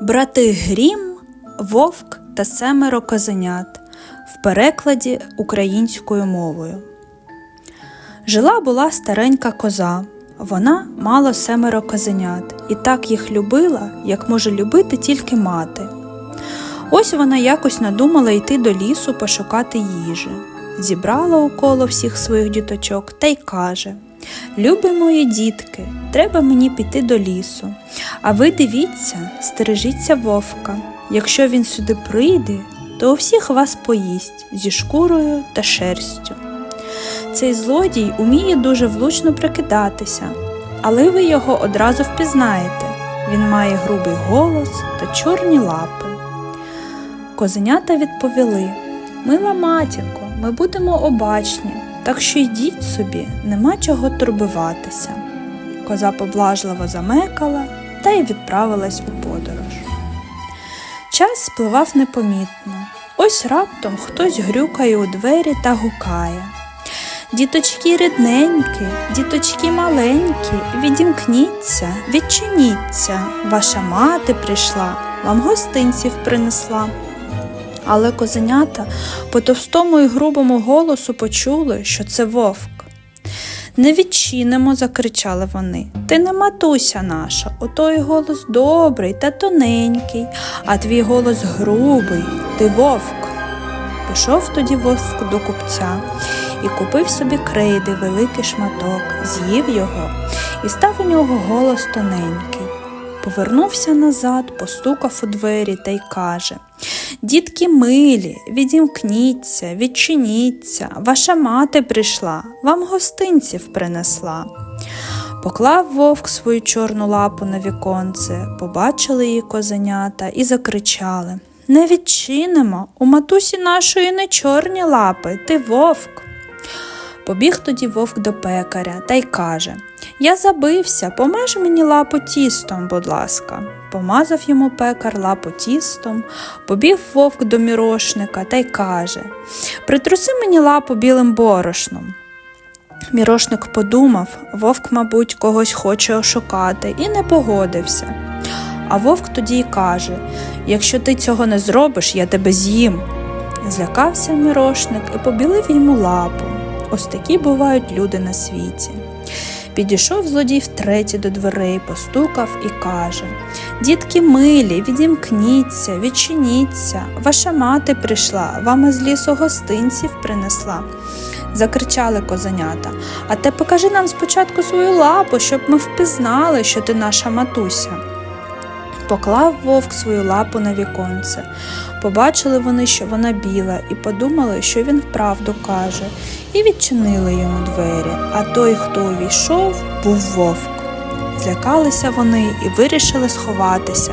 Брати Грім, Вовк та семеро козенят в перекладі українською мовою. Жила була старенька коза. Вона мала семеро козенят і так їх любила, як може любити тільки мати. Ось вона якось надумала йти до лісу пошукати їжі. Зібрала около всіх своїх діточок та й каже: Любі мої дітки, треба мені піти до лісу. А ви дивіться, стережіться вовка. Якщо він сюди прийде, то у всіх вас поїсть зі шкурою та шерстю. Цей злодій уміє дуже влучно прикидатися, але ви його одразу впізнаєте. Він має грубий голос та чорні лапи. Козенята відповіли Мила матінко, ми будемо обачні, так що йдіть собі, нема чого турбуватися. Коза поблажливо замекала та й відправилась у подорож. Час спливав непомітно. Ось раптом хтось грюкає у двері та гукає. Діточки рідненькі, діточки маленькі, відімкніться, відчиніться. Ваша мати прийшла, вам гостинців принесла. Але козенята по товстому і грубому голосу почули, що це вовк. Не відчинимо, закричали вони. Ти не матуся наша, отой голос добрий та тоненький, а твій голос грубий, ти вовк. Пішов тоді вовк до купця і купив собі крейди великий шматок, з'їв його, і став у нього голос тоненький. Повернувся назад, постукав у двері та й каже Дітки милі, відімкніться, відчиніться, ваша мати прийшла, вам гостинців принесла. Поклав вовк свою чорну лапу на віконце, побачили її козенята і закричали Не відчинимо, у матусі нашої не чорні лапи, ти вовк. Побіг тоді вовк до пекаря та й каже Я забився, помеж мені лапу тістом, будь ласка. Помазав йому пекар лапу тістом, побіг вовк до мірошника та й каже Притруси мені лапу білим борошном. Мірошник подумав, вовк, мабуть, когось хоче ошукати, і не погодився. А вовк тоді й каже Якщо ти цього не зробиш, я тебе з'їм. Злякався мірошник і побілив йому лапу. Ось такі бувають люди на світі. Підійшов злодій втретє до дверей, постукав і каже Дітки милі, відімкніться, відчиніться, ваша мати прийшла, вам із лісу гостинців принесла. Закричали козенята. А те покажи нам спочатку свою лапу, щоб ми впізнали, що ти наша матуся. Поклав вовк свою лапу на віконце. Побачили вони, що вона біла, і подумали, що він вправду каже, і відчинили йому двері. А той, хто увійшов, був вовк. Злякалися вони і вирішили сховатися.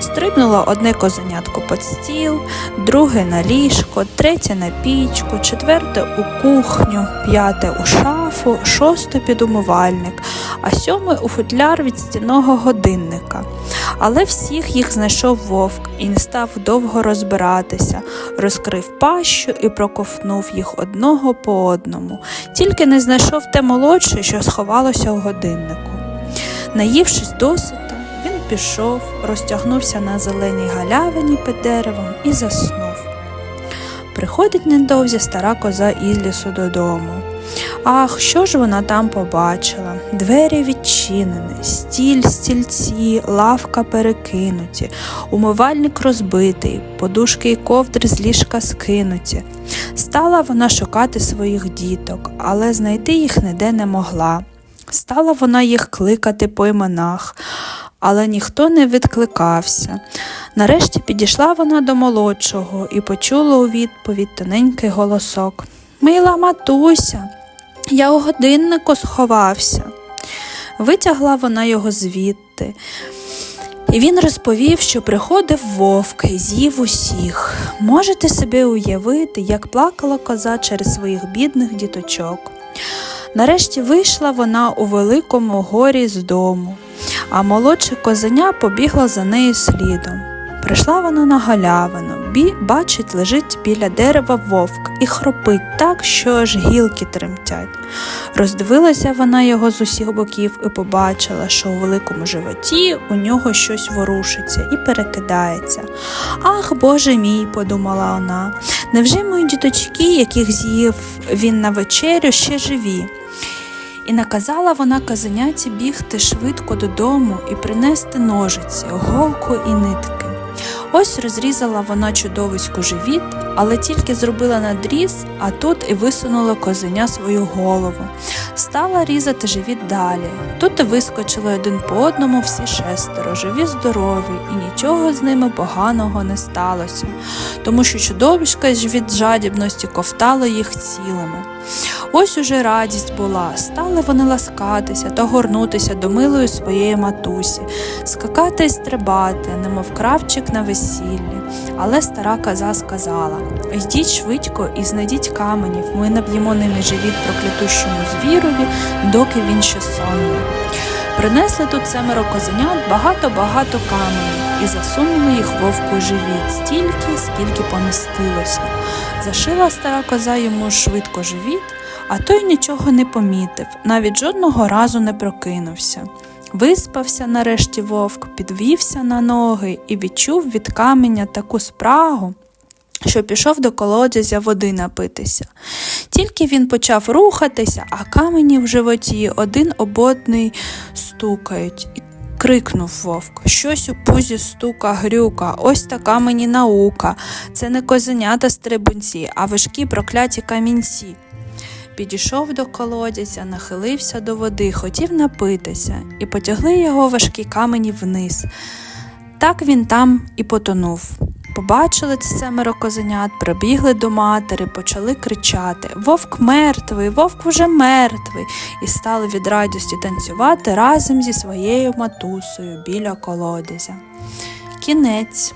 Стрибнуло одне козенятко під стіл, друге на ліжко, третє на пічку, четверте у кухню, п'яте у шафу, шосте під умивальник, а сьоме у футляр від стінного годинника. Але всіх їх знайшов вовк і не став довго розбиратися, розкрив пащу і проковтнув їх одного по одному, тільки не знайшов те молодше, що сховалося у годиннику. Наївшись досита, він пішов, розтягнувся на зеленій галявині під деревом і заснув. Приходить недовзі стара коза із лісу додому. Ах, що ж вона там побачила? Двері відчинені, стіль, стільці, лавка перекинуті, умивальник розбитий, подушки й ковдри з ліжка скинуті. Стала вона шукати своїх діток, але знайти їх ніде не могла. Стала вона їх кликати по іменах, але ніхто не відкликався. Нарешті підійшла вона до молодшого і почула у відповідь тоненький голосок Мила матуся, я у годиннику сховався. Витягла вона його звідти. І він розповів, що приходив вовк і з'їв усіх. Можете собі уявити, як плакала коза через своїх бідних діточок. Нарешті вийшла вона у великому горі з дому, а молодше козеня побігла за нею слідом. Прийшла вона на галявину, бі, бачить, лежить біля дерева вовк і хропить так, що аж гілки тремтять. Роздивилася вона його з усіх боків і побачила, що у великому животі у нього щось ворушиться і перекидається. Ах, Боже мій, подумала вона, невже мої діточки, яких з'їв він на вечерю, ще живі? І наказала вона казаняці бігти швидко додому і принести ножиці, голку і нитки. Ось розрізала вона чудовиську живіт, але тільки зробила надріз, а тут і висунула козеня свою голову. Стала різати живіт далі. Тут і вискочили один по одному всі шестеро, живі здорові, і нічого з ними поганого не сталося, тому що чудовиська від жадібності ковтало їх цілими. Ось уже радість була, стали вони ласкатися та горнутися до милої своєї матусі, скакати й стрибати, немов кравчик на весіллі. Але стара коза сказала Йдіть швидко і знайдіть каменів, ми наб'ємо ними живіт проклятущому звірові, доки він ще сонний. Принесли тут семеро козенят багато-багато каменів і засунули їх вовку живіт стільки, скільки помістилося. Зашила стара коза йому швидко живіт, а той нічого не помітив, навіть жодного разу не прокинувся. Виспався нарешті вовк, підвівся на ноги і відчув від каменя таку спрагу, що пішов до колодязя води напитися. Тільки він почав рухатися, а камені в животі один об одний стукають. Крикнув вовк. Щось у пузі стука грюка, ось така мені наука. Це не козенята стрибунці, а важкі прокляті камінці. Підійшов до колодязя, нахилився до води, хотів напитися, і потягли його важкі камені вниз. Так він там і потонув. Побачили це семеро козенят, прибігли до матері, почали кричати Вовк мертвий, вовк уже мертвий, і стали від радості танцювати разом зі своєю матусею біля колодязя. Кінець.